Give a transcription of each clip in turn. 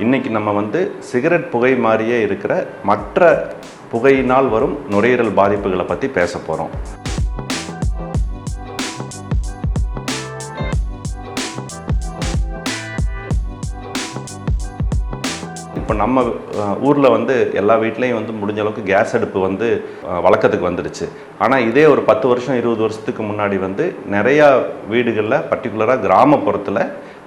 இன்னைக்கு நம்ம வந்து சிகரெட் புகை மாதிரியே இருக்கிற மற்ற புகையினால் வரும் நுரையீரல் பாதிப்புகளை பற்றி பேச போகிறோம் இப்போ நம்ம ஊரில் வந்து எல்லா வீட்லேயும் வந்து முடிஞ்ச அளவுக்கு கேஸ் அடுப்பு வந்து வழக்கத்துக்கு வந்துடுச்சு ஆனால் இதே ஒரு பத்து வருஷம் இருபது வருஷத்துக்கு முன்னாடி வந்து நிறையா வீடுகளில் பர்டிகுலராக கிராமப்புறத்தில்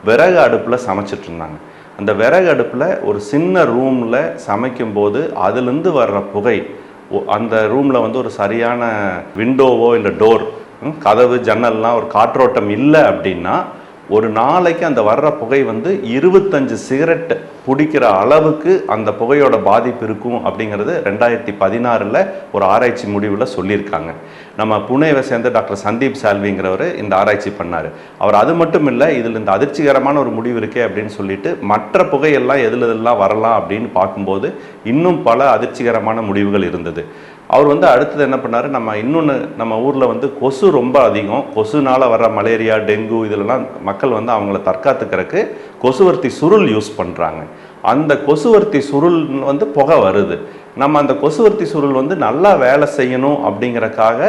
விறகு அடுப்பில் சமைச்சிட்டு இருந்தாங்க. அந்த விறகு அடுப்பில் ஒரு சின்ன ரூமில் சமைக்கும்போது அதுலேருந்து வர்ற புகை ஒ- அந்த ரூமில் வந்து ஒரு சரியான விண்டோவோ இல்லை டோர் கதவு ஜன்னல்லாம் ஒரு காற்றோட்டம் இல்லை அப்படின்னா ஒரு நாளைக்கு அந்த வர்ற புகை வந்து இருபத்தஞ்சு சிகரெட் பிடிக்கிற அளவுக்கு அந்த புகையோட பாதிப்பு இருக்கும் அப்படிங்கிறது ரெண்டாயிரத்தி பதினாறில் ஒரு ஆராய்ச்சி முடிவில் சொல்லியிருக்காங்க. நம்ம புனேவை சேர்ந்த டாக்டர் சந்தீப் சால்விங்கிறவர் இந்த ஆராய்ச்சி பண்ணார். அவர் அது மட்டும் இல்லை இதில் இந்த அதிர்ச்சிகரமான ஒரு முடிவு இருக்கே அப்படின்னு சொல்லிட்டு மற்ற புகையெல்லாம் எதில் எதிலெல்லாம் வரலாம் அப்படின்னு பார்க்கும்போது இன்னும் பல அதிர்ச்சிகரமான முடிவுகள் இருந்தது. அவர் வந்து அடுத்தது என்ன பண்ணார் நம்ம இன்னொன்று நம்ம ஊரில் வந்து கொசு ரொம்ப அதிகம். கொசுனால் வர மலேரியா டெங்கு இதிலெல்லாம் மக்கள் வந்து அவங்கள தற்காத்துக்கிறதுக்கு கொசுவர்த்தி சுருள் யூஸ் பண்ணுறாங்க அந்த கொசுவர்த்தி சுருள் வந்து புகை வருது. நம்ம அந்த கொசுவர்த்தி சுருள் வந்து நல்லா வேலை செய்யணும் அப்படிங்கிறக்காக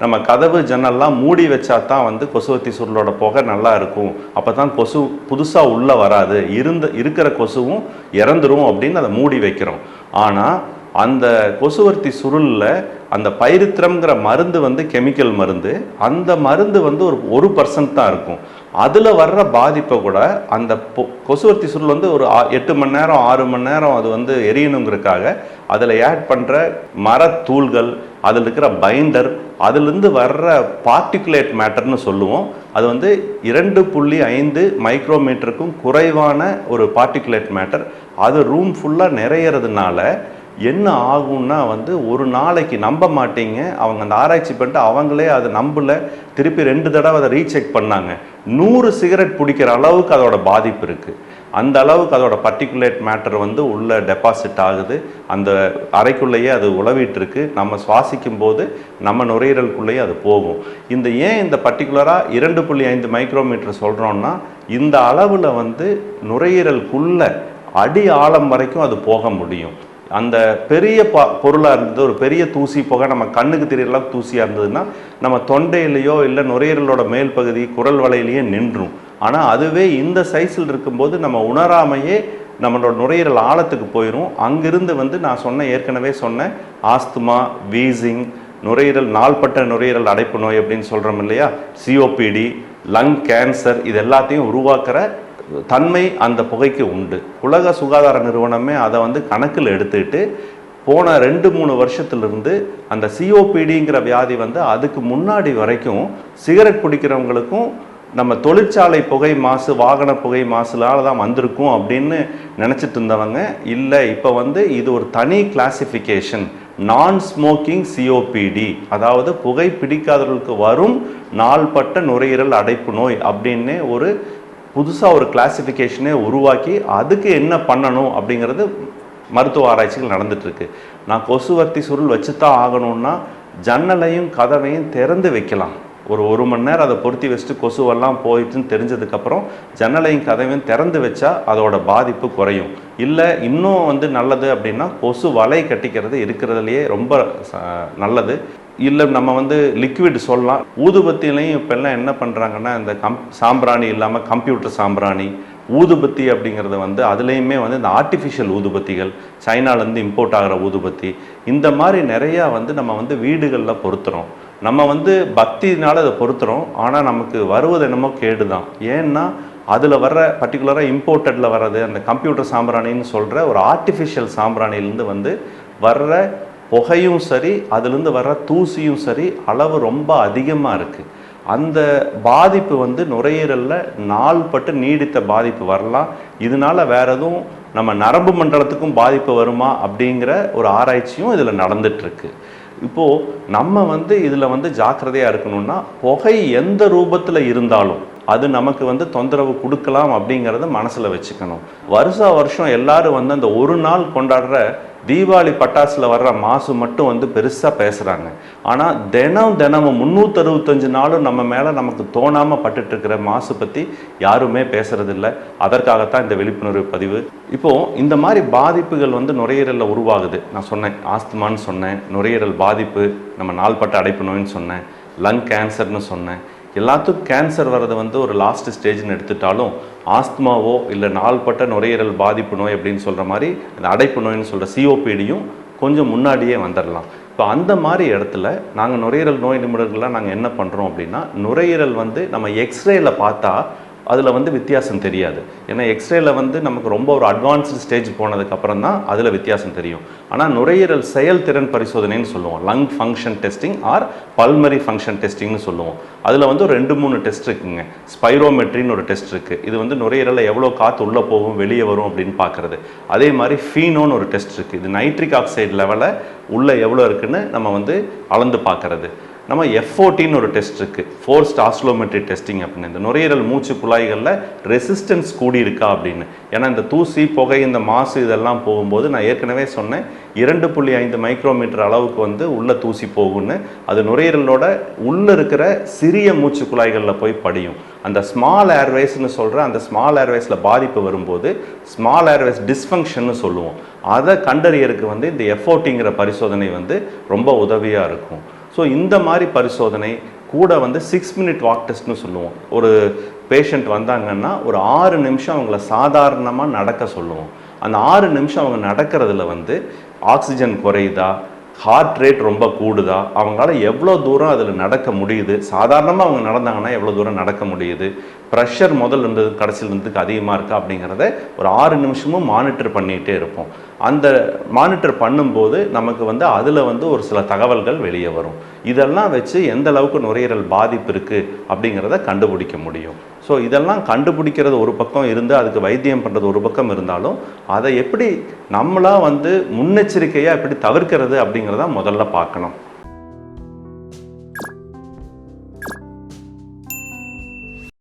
நம்ம கதவு ஜன்னல்லாம் மூடி வச்சா தான் வந்து கொசுவர்த்தி சுருளோட புகை நல்லா இருக்கும். அப்போ தான் கொசு புதுசாக உள்ளே வராது. இருந்த இருக்கிற கொசுவும் இறந்துரும் அப்படின்னு அதை மூடி வைக்கிறோம். ஆனால் அந்த கொசுவர்த்தி சுருளில் அந்த பைரித்திரம்ங்கிற மருந்து வந்து கெமிக்கல் மருந்து. அந்த மருந்து வந்து ஒரு ஒரு பர்சன்ட் தான் இருக்கும். அதில் வர்ற பாதிப்பை கூட அந்த பொ- கொசுவர்த்தி சுருள் வந்து ஒரு எட்டு மணி நேரம் ஆறு மணி நேரம் அது வந்து எரியணுங்கிறதுக்காக அதில் ஆட் பண்ணுற மரத்தூள்கள் அதில் இருக்கிற பைண்டர் அதுலேருந்து வர்ற பார்ட்டிகுலேட் மேட்டர்னு சொல்லுவோம். அது வந்து இரண்டு புள்ளி ஐந்து மைக்ரோமீட்டருக்கும் குறைவான ஒரு பார்ட்டிகுலேட் மேட்டர் அது ரூம் ஃபுல்லாக நிறையிறதுனால என்ன ஆகும்னா வந்து ஒரு நாளைக்கு நம்ப மாட்டீங்க. அவங்க அந்த ஆராய்ச்சி பண்ணிட்டு அவங்களே அதை நம்பல. திருப்பி ரெண்டு தடவை அதை ரீசெக் பண்ணாங்க. நூறு சிகரெட் பிடிக்கிற அளவுக்கு அதோட பாதிப்பு இருக்குது அந்த அளவுக்கு அதோட பர்டிகுலேட் மேட்டர் வந்து உள்ள டெபாசிட் ஆகுது. அந்த அறைக்குள்ளேயே அது உழவிட்டுருக்கு நம்ம சுவாசிக்கும் போது நம்ம நுரையீரலுக்குள்ளேயே அது போகும். இந்த ஏன் இந்த பர்டிகுலராக இரண்டு புள்ளி ஐந்து மைக்ரோமீட்டர் சொல்கிறோன்னா இந்த அளவில் வந்து நுரையீரலுக்குள்ள அடி ஆழம் வரைக்கும் அது போக முடியும். அந்த பெரிய ப பொருளாக இருந்தது ஒரு பெரிய தூசி புகை நம்ம கண்ணுக்கு தெரியற அளவுக்கு தூசியாக இருந்ததுன்னா நம்ம தொண்டையிலையோ இல்லை நுரையீரலோட மேல் பகுதி குரல் வலையிலேயே நின்றும். ஆனால் அதுவே இந்த சைஸில் இருக்கும்போது நம்ம உணராமையே நம்மளோட நுரையீரல் ஆழத்துக்கு போயிடும் அங்கிருந்து வந்து நான் சொன்ன ஏற்கனவே சொன்ன ஆஸ்துமா வீசிங் நுரையீரல் நாள்பட்ட நுரையீரல் அடைப்பு நோய் அப்படின்னு சொல்கிறோம் இல்லையா? சிஓபிடி லங் கேன்சர் இது எல்லாத்தையும் உருவாக்குற தன்மை அந்த புகைக்கு உண்டு. உலக சுகாதார நிறுவனமே அதை வந்து கணக்கில் எடுத்துக்கிட்டு போன ரெண்டு மூணு வருஷத்துலேருந்து அந்த சிஓபிடிங்கிற வியாதி வந்து அதுக்கு முன்னாடி வரைக்கும் சிகரெட் பிடிக்கிறவங்களுக்கும் நம்ம தொழிற்சாலை புகை மாசு வாகன புகை மாசுலால தான் வந்திருக்கும் அப்படின்னு நினச்சிட்டு இருந்தவங்க இல்லை இப்போ வந்து இது ஒரு தனி கிளாசிஃபிகேஷன் நான் ஸ்மோக்கிங் சிஓபிடி அதாவது புகை பிடிக்காதவர்களுக்கு வரும் நாள்பட்ட நுரையீரல் அடைப்பு நோய் அப்படின்னு ஒரு புதுசாக ஒரு கிளாசிஃபிகேஷனே உருவாக்கி அதுக்கு என்ன பண்ணணும் அப்படிங்கிறது மருத்துவ ஆராய்ச்சிகள் நடந்துகிட்ருக்கு நான் கொசுவர்த்தி சுருள் வச்சு தான் ஆகணும்னா ஜன்னலையும் கதவையும் திறந்து வைக்கலாம். ஒரு ஒரு மணி நேரம் அதை பொருத்தி வச்சுட்டு கொசுவெல்லாம் போயிட்டுன்னு தெரிஞ்சதுக்கப்புறம் ஜன்னலையும் கதவையும் திறந்து வச்சா அதோட பாதிப்பு குறையும். இல்லை இன்னும் வந்து நல்லது அப்படின்னா கொசு வலை கட்டிக்கிறது இருக்கிறதுலையே ரொம்ப ச- நல்லது. இல்லை நம்ம வந்து லிக்விட் சொல்லலாம். ஊதுபத்திலையும் இப்போல்லாம் என்ன பண்ணுறாங்கன்னா இந்த கம் சாம்பிராணி இல்லாமல் கம்ப்யூட்டர் சாம்பிராணி ஊதுபத்தி அப்படிங்கிறது வந்து அதுலேயுமே வந்து இந்த ஆர்டிஃபிஷியல் ஊதுபத்திகள் சைனாலேருந்து இம்போர்ட் ஆகிற ஊதுபத்தி இந்த மாதிரி நிறையா வந்து நம்ம வந்து வீடுகளில் பொருத்துகிறோம் நம்ம வந்து பக்தினால் அதை பொருத்துகிறோம் ஆனால் நமக்கு வருவது என்னமோ கேடு தான் ஏன்னா அதில் வர்ற பர்டிகுலராக இம்போர்ட்டடில் வர்றது அந்த கம்ப்யூட்டர் சாம்பிராணின்னு சொல்கிற ஒரு ஆர்டிஃபிஷியல் சாம்பிராணிலேருந்து வந்து வர்ற புகையும் சரி அதுலேருந்து வர்ற தூசியும் சரி அளவு ரொம்ப அதிகமாக இருக்குது அந்த பாதிப்பு வந்து நுரையீரலில் நாள்பட்டு நீடித்த பாதிப்பு வரலாம். இதனால வேற எதுவும் நம்ம நரம்பு மண்டலத்துக்கும் பாதிப்பு வருமா அப்படிங்கிற ஒரு ஆராய்ச்சியும் இதில் நடந்துட்டுருக்கு. இப்போது நம்ம வந்து இதில் வந்து ஜாக்கிரதையாக இருக்கணும்னா புகை எந்த ரூபத்தில் இருந்தாலும் அது நமக்கு வந்து தொந்தரவு கொடுக்கலாம் அப்படிங்கிறத மனசில் வச்சுக்கணும். வருஷா வருஷம் எல்லாரும் வந்து அந்த ஒரு நாள் கொண்டாடுற தீபாவளி பட்டாசுல வர்ற மாசு மட்டும் வந்து பெருசாக பேசுகிறாங்க ஆனால் தினம் தினமும் முந்நூற்றறுபத்தஞ்சு நாளும் நம்ம மேலே நமக்கு தோணாமல் பட்டுட்ருக்கிற மாசு பற்றி யாருமே பேசுகிறதில்ல அதற்காகத்தான் இந்த விழிப்புணர்வு பதிவு. இப்போது இந்த மாதிரி பாதிப்புகள் வந்து நுரையீரலில் உருவாகுது. நான் சொன்னேன் ஆஸ்துமான்னு சொன்னேன் நுரையீரல் பாதிப்பு நம்ம நாள்பட்ட அடைப்பு நோயின்னு சொன்னேன் லங் கேன்சர்னு சொன்னேன் எல்லாத்துக்கும் கேன்சர் வர்றது வந்து ஒரு லாஸ்ட் ஸ்டேஜ்னு எடுத்துட்டாலும் ஆஸ்துமாவோ இல்லை நாள்பட்ட நுரையீரல் பாதிப்பு நோய் அப்படின்னு சொல்கிற மாதிரி இந்த அடைப்பு நோய்னு சொல்கிற சிஓபிடியும் கொஞ்சம் முன்னாடியே வந்துடலாம் இப்போ அந்த மாதிரி இடத்துல நாங்கள் நுரையீரல் நோய் நிபுணர்கள்லாம் நாங்கள் என்ன பண்ணுறோம் அப்படின்னா நுரையீரல் வந்து நம்ம எக்ஸ்ரேயில் பார்த்தா அதில் வந்து வித்தியாசம் தெரியாது. ஏன்னா எக்ஸ்ரேல வந்து நமக்கு ரொம்ப ஒரு அட்வான்ஸ்டு ஸ்டேஜ் போனதுக்கப்புறம் தான் அதில் வித்தியாசம் தெரியும். ஆனால் நுரையீரல் செயல்திறன் பரிசோதனைன்னு சொல்லுவோம். Lung function testing or pulmonary function டெஸ்டிங்னு சொல்லுவோம். அதில் வந்து ஒரு ரெண்டு மூணு டெஸ்ட் இருக்குங்க. ஸ்பைரோமெட்ரின்னு ஒரு டெஸ்ட் இருக்குது இது வந்து நுரையீரலில் எவ்வளோ காற்று உள்ளே போகும் வெளியே வரும் அப்படின்னு பார்க்குறது. அதே மாதிரி ஃபீனோன்னு ஒரு டெஸ்ட் இருக்குது இது நைட்ரிக் ஆக்சைடு லெவலில் உள்ளே எவ்வளோ இருக்குன்னு நம்ம வந்து அளந்து பார்க்கறது. நம்ம எஃப்ஓட்டின்னு ஒரு டெஸ்ட் இருக்குது ஃபோர்ஸ்ட் ஆஸ்லோமெட்ரி டெஸ்டிங் அப்படின்னு. இந்த நுரையீரல் மூச்சு குழாய்களில் ரெசிஸ்டன்ஸ் கூடி இருக்கா அப்படின்னு. ஏன்னா இந்த தூசி புகை இந்த மாசு இதெல்லாம் போகும்போது நான் ஏற்கனவே சொன்னேன் இரண்டு புள்ளி ஐந்து மைக்ரோமீட்டர் அளவுக்கு வந்து உள்ளே தூசி போகும்னு. அது நுரையீரலோட உள்ளே இருக்கிற சிறிய மூச்சு குழாய்களில் போய் படியும். அந்த ஸ்மால் ஏர்வேஸ்னு சொல்கிற அந்த ஸ்மால் ஏர்வேஸில் பாதிப்பு வரும்போது ஸ்மால் ஏர்வேஸ் டிஸ்ஃபங்க்ஷன்னு சொல்லுவோம். அதை கண்டறியறதுக்கு வந்து இந்த எஃப்ஓடிங்கிற பரிசோதனை வந்து ரொம்ப உதவியாக இருக்கும். ஸோ இந்த மாதிரி பரிசோதனை கூட வந்து சிக்ஸ் மினிட் வாக் டெஸ்ட்னு சொல்லுவோம். ஒரு பேஷண்ட் வந்தாங்கன்னா ஒரு ஆறு நிமிஷம் அவங்கள சாதாரணமாக நடக்க சொல்லுவோம். அந்த ஆறு நிமிஷம் அவங்க நடக்கிறதுல வந்து ஆக்சிஜன் குறையுதா? ஹார்ட் ரேட் ரொம்ப கூடுதா? அவங்களால எவ்வளோ தூரம் அதில் நடக்க முடியுது? சாதாரணமாக அவங்க நடந்தாங்கன்னா எவ்வளோ தூரம் நடக்க முடியுது? ப்ரெஷர் முதல் இருந்தது கடைசியில் இருந்ததுக்கு அதிகமாக இருக்கா அப்படிங்கிறத ஒரு ஆறு நிமிஷமும் மானிட்டர் பண்ணிகிட்டே இருப்போம். அந்த மானிட்டர் பண்ணும்போது நமக்கு வந்து அதில் வந்து ஒரு சில தகவல்கள் வெளியே வரும். இதெல்லாம் வச்சு எந்த அளவுக்கு நுரையீரல் பாதிப்பு இருக்குது அப்படிங்கிறத கண்டுபிடிக்க முடியும். ஸோ இதெல்லாம் கண்டுபிடிக்கிறது ஒரு பக்கம் இருந்து அதுக்கு வைத்தியம் பண்ணுறது ஒரு பக்கம் இருந்தாலும் அதை எப்படி நம்மளாக வந்து முன்னெச்சரிக்கையாக எப்படி தவிர்க்கிறது அப்படிங்கிறத முதல்ல பார்க்கணும்.